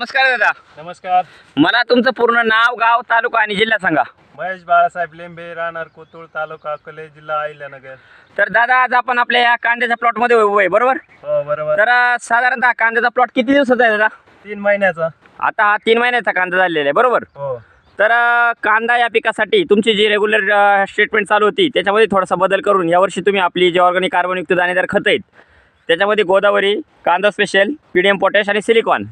नमस्कार दादा. नमस्कार. मला तुमचं पूर्ण नाव गाव तालुका आणि जिल्हा सांगा. महेश बाळासाहेब लेंबे राहणार कोतुळ तालुका अकोले जिल्हा अहिल्यानगर. तर दादा आज आपण आपल्या या कांद्याच्या प्लॉटमध्ये उभं आहे बरोबर? हो बरोबर. तर अं, साधारणतः कांद्याचा प्लॉट किती दिवसाचा आहे दादा? तीन महिन्याचा. आता हा तीन महिन्याचा कांदा झालेला आहे बरोबर? हो. तर अं, कांदा या पिकासाठी तुमची जी रेग्युलर स्टेटमेंट चालू होती त्याच्यामध्ये थोडासा बदल करून यावर्षी तुम्ही आपली जे ऑर्गॅनिक कार्बनयुक्त दाणेदार खतं आहेत त्याच्यामध्ये गोदावरी कांदा special P D M potash आणि सिलिकॉन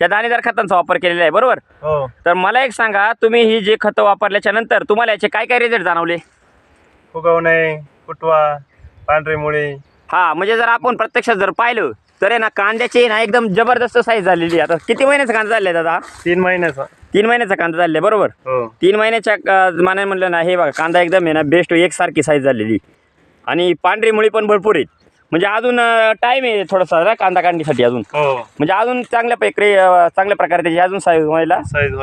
या दाणेदार खतांचा वापर केलेला आहे बरोबर? हो. तर मला एक सांगा तुम्ही ही जे खतं वापरल्याच्या नंतर तुम्हाला याचे काय काय रिझल्ट जाणवले? फुगवणे फुटवा पांढरी मुळी. हा म्हणजे जर आपण प्रत्यक्षात जर पाहिलं तर आहे ना कांद्याची ना एकदम जबरदस्त साईज झालेली आहे. आता किती महिन्याचा कांदा झाला आहे दादा? तीन महिन्याचा. तीन महिन्याचा कांदा झालेला आहे बरोबर? हो. तीन महिन्याच्या अं, मानाने म्हणलं ना हे बघा कांदा एकदम आहे ना बेस्ट एकसारखी साईज झालेली. आणि पांढरी मुळी पण भरपूर आहेत. म्हणजे अजून टाईम आहे थोडासा ना कांदा काढणीसाठी अजून. हो. म्हणजे अजून चांगल्या प्रकारे चांगल्या प्रकारे त्याची अजून साईज व्हायला साईज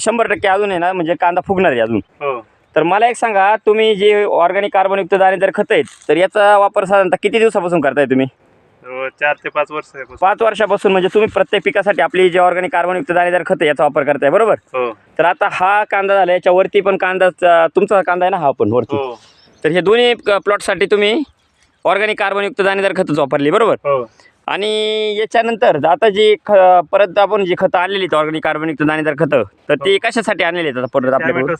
शंभर टक्के अजून आहे ना म्हणजे कांदा फुगणार आहे अजून. हो. तर मला एक सांगा तुम्ही जे ऑर्गॅनिक कार्बनयुक्त दाणेदार खत आहेत तर याचा वापर साधारणतः किती दिवसापासून करताय तुम्ही? हो, चार ते पाच वर्ष. पाच वर्षापासून म्हणजे तुम्ही प्रत्येक पिकासाठी आपली जे ऑर्गॅनिक कार्बनयुक्त दाणेदार खत याचा वापर करताय बरोबर? तर आता हा कांदा झाला याच्यावरती पण कांदा तुमचा कांदा आहे ना हा पण वरती. हो. तर हे दोन्ही प्लॉटसाठी तुम्ही ऑर्गॅनिक कार्बनयुक्त दाणेदार खतच वापरली बरोबर? हो. आणि याच्यानंतर आता जी ख परत आपण जी खतं आणलेली आहेत ऑर्गॅनिक कार्बनयुक्त दाणेदार खतं तर ती कशासाठी आणलेली आहेत आता परत आपल्याकडून?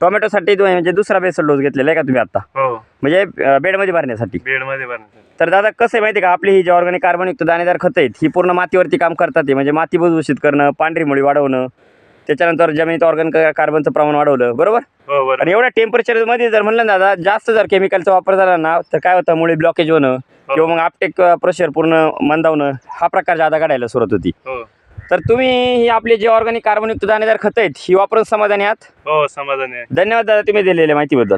टॅमॅटोसाठी म्हणजे दुसरा बेसल डोस घेतलेला आहे का तुम्ही आता? हो. म्हणजे बेडमध्ये भरण्यासाठी. बेडमध्ये भरण्यासाठी. तर दादा कसं आहे माहिती का? आपली ही जी ऑर्गॅनिक कार्बनयुक्त दाणेदार खतं आहेत ही पूर्ण मातीवरती काम करतात हे. म्हणजे माती भुसभुशीत करणं पांढरी मुळी वाढवणं त्याच्यानंतर जमिनीत ऑर्गॅनिक कार्बनचं प्रमाण वाढवलं बरोबर? हो बरोबर आणि एवढ्या टेम्परेचरमध्ये जर म्हणलं ना दादा जास्त जर केमिकलचा वापर झाला ना तर काय होतं मुळे ब्लॉकेज होणं किंवा मग आपटेक प्रेशर पूर्ण मंदावणं हा प्रकार जादा घडायला सुरुवात होती. हो. तर तुम्ही ही आपली जी ऑर्गॅनिक कार्बनयुक्त दाणेदार खतं आहेत ही वापरून समाधानी आहात? हो समाधानी आहे. धन्यवाद दादा तुम्ही दिलेल्या माहितीबद्दल.